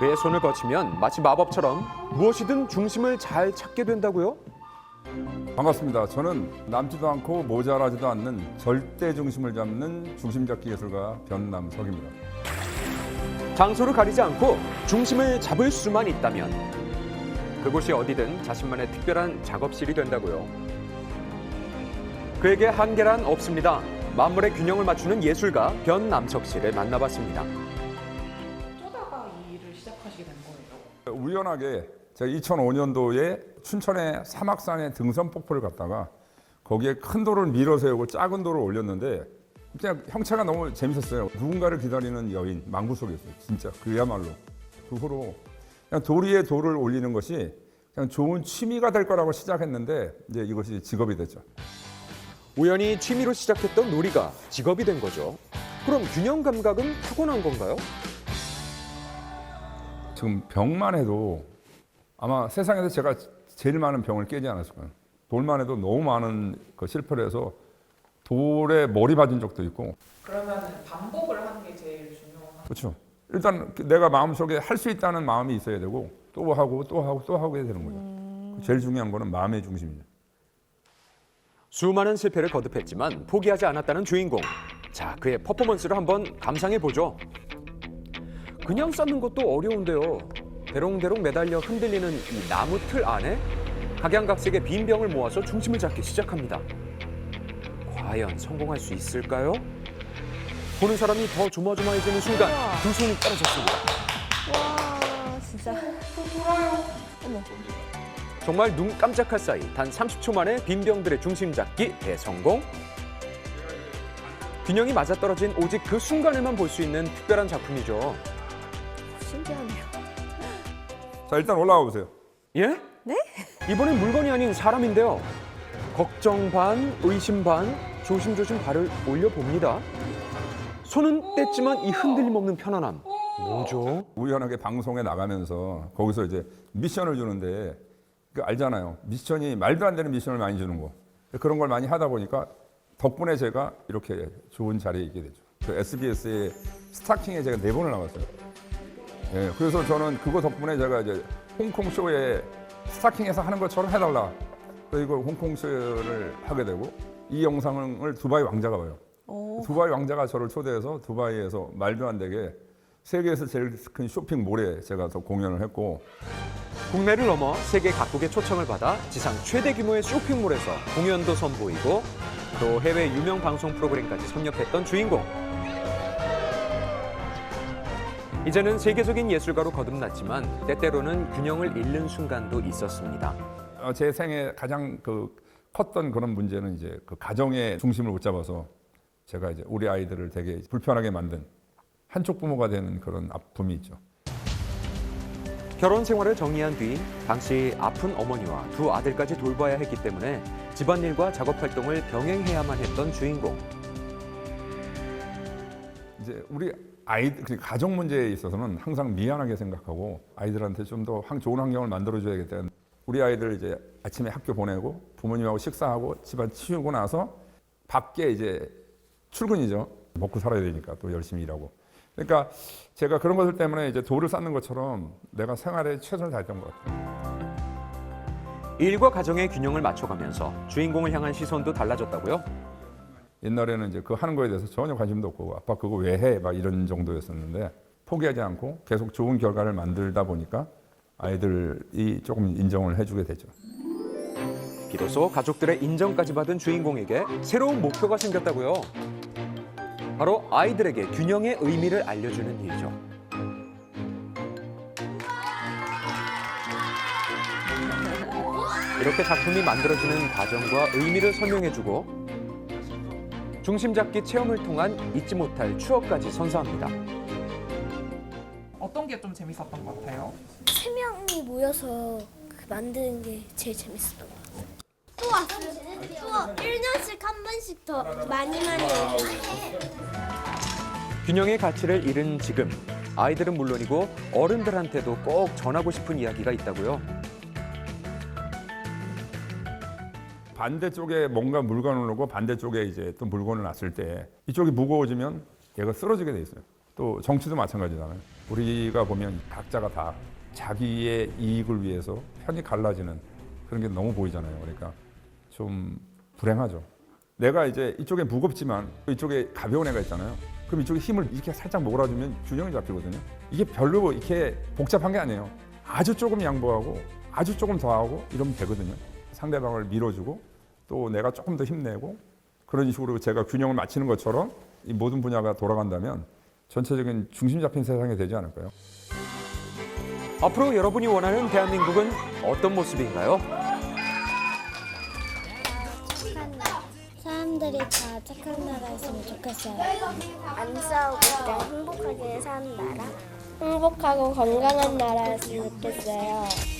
그의 손을 거치면 마치 마법처럼 무엇이든 중심을 잘 찾게 된다고요? 반갑습니다. 저는 남지도 않고 모자라지도 않는 절대 중심을 잡는 중심 잡기 예술가 변남석입니다. 장소를 가리지 않고 중심을 잡을 수만 있다면 그곳이 어디든 자신만의 특별한 작업실이 된다고요. 그에게 한계란 없습니다. 만물의 균형을 맞추는 예술가 변남석 씨를 만나봤습니다. 우연하게 제가 2005년도에 춘천의 사막산에 등선 폭포를 갔다가 거기에 큰 돌을 밀어 세우고 작은 돌을 올렸는데 그냥 형체가 너무 재밌었어요. 누군가를 기다리는 여인 망구 속이었어요. 진짜 그야말로 그 후로 그냥 돌 위에 돌을 올리는 것이 그냥 좋은 취미가 될 거라고 시작했는데 이제 이것이 직업이 됐죠. 우연히 취미로 시작했던 놀이가 직업이 된 거죠. 그럼 균형 감각은 타고난 건가요? 지금 병만 해도 아마 세상에서 제가 제일 많은 병을 깨지 않았을 거예요. 돌만 해도 너무 많은 그 실패를 해서 돌에 머리 맞은 적도 있고 그러면 반복을 하는 게 제일 중요한 그렇죠. 일단 내가 마음속에 할 수 있다는 마음이 있어야 되고 또 하고 또 하고 또 하고 해야 되는 거죠. 제일 중요한 거는 마음의 중심이죠. 수많은 실패를 거듭했지만 포기하지 않았다는 주인공. 자, 그의 퍼포먼스를 한번 감상해 보죠. 그냥 쌓는 것도 어려운데요. 대롱대롱 매달려 흔들리는 이 나무 틀 안에 각양각색의 빈 병을 모아서 중심을 잡기 시작합니다. 과연 성공할 수 있을까요? 보는 사람이 더 조마조마해지는 순간 두 손이 떨어졌습니다. 와 진짜 정말 눈 깜짝할 사이 단 30초 만에 빈 병들의 중심 잡기 대성공. 균형이 맞아떨어진 오직 그 순간에만 볼 수 있는 특별한 작품이죠. 신기하네요. 자 일단 올라와 보세요. 예? 네? 이번엔 물건이 아닌 사람인데요. 걱정 반, 의심 반, 조심조심 발을 올려봅니다. 손은 뗐지만 이 흔들림 없는 편안함. 뭐죠? 우연하게 방송에 나가면서 거기서 이제 미션을 주는데 그 알잖아요. 미션이 말도 안 되는 미션을 많이 주는 거. 그런 걸 많이 하다 보니까 덕분에 제가 이렇게 좋은 자리에 있게 되죠. 그 SBS의 스타킹에 제가 네 번을 나갔어요. 예, 그래서 저는 그거 덕분에 제가 이제 홍콩 쇼에 스타킹에서 하는 것처럼 해달라. 그리고 홍콩 쇼를 하게 되고 이 영상을 두바이 왕자가 봐요. 오. 두바이 왕자가 저를 초대해서 두바이에서 말도 안 되게 세계에서 제일 큰 쇼핑몰에 제가 서 공연을 했고 국내를 넘어 세계 각국의 초청을 받아 지상 최대 규모의 쇼핑몰에서 공연도 선보이고 또 해외 유명 방송 프로그램까지 섭렵했던 주인공. 이제는 세계적인 예술가로 거듭났지만 때때로는 균형을 잃는 순간도 있었습니다. 어, 제 생에 가장 그 컸던 그런 문제는 이제 그 가정의 중심을 못 잡아서 제가 이제 우리 아이들을 되게 불편하게 만든 한쪽 부모가 되는 그런 아픔이 있죠. 결혼 생활을 정리한 뒤 당시 아픈 어머니와 두 아들까지 돌봐야 했기 때문에 집안일과 작업 활동을 병행해야만 했던 주인공. 이제 우리 아이들 그 가정 문제에 있어서는 항상 미안하게 생각하고 아이들한테 좀 더 좋은 환경을 만들어 줘야겠다. 우리 아이들 이제 아침에 학교 보내고 부모님하고 식사하고 집안 치우고 나서 밖에 이제 출근이죠. 먹고 살아야 되니까 또 열심히 일하고. 그러니까 제가 그런 것들 때문에 이제 돌을 쌓는 것처럼 내가 생활에 최선을 다했던 것 같아요. 일과 가정의 균형을 맞춰가면서 주인공을 향한 시선도 달라졌다고요? 옛날에는 이제 그 하는 거에 대해서 전혀 관심도 없고 아빠 그거 왜 해? 막 이런 정도였었는데 포기하지 않고 계속 좋은 결과를 만들다 보니까 아이들이 조금 인정을 해주게 되죠. 비로소 가족들의 인정까지 받은 주인공에게 새로운 목표가 생겼다고요. 바로 아이들에게 균형의 의미를 알려주는 일이죠. 이렇게 작품이 만들어지는 과정과 의미를 설명해주고 중심 잡기 체험을 통한 잊지 못할 추억까지 선사합니다. 어떤 게 좀 재밌었던 것 같아요? 세 명이 모여서 그 만드는 게 제일 재밌었던 것 같아요. 또 왔어요. 또 1년씩 한 번씩 더 많이 많이. 균형의 가치를 잃은 지금 아이들은 물론이고 어른들한테도 꼭 전하고 싶은 이야기가 있다고요. 반대쪽에 뭔가 물건을 놓고 반대쪽에 이제 또 물건을 놨을 때 이쪽이 무거워지면 얘가 쓰러지게 돼 있어요. 또 정치도 마찬가지잖아요. 우리가 보면 각자가 다 자기의 이익을 위해서 편이 갈라지는 그런 게 너무 보이잖아요. 그러니까 좀 불행하죠. 내가 이제 이쪽에 무겁지만 이쪽에 가벼운 애가 있잖아요. 그럼 이쪽에 힘을 이렇게 살짝 몰아주면 균형이 잡히거든요. 이게 별로 이렇게 복잡한 게 아니에요. 아주 조금 양보하고 아주 조금 더하고 이러면 되거든요. 상대방을 밀어주고 또 내가 조금 더 힘내고 그런 식으로 제가 균형을 맞추는 것처럼 이 모든 분야가 돌아간다면 전체적인 중심 잡힌 세상이 되지 않을까요? 앞으로 여러분이 원하는 대한민국은 어떤 모습인가요? 착한 나라. 사람들이 다 착한 나라였으면 좋겠어요. 안 싸우고 그냥 행복하게 사는 나라. 행복하고 건강한 나라였으면 좋겠어요.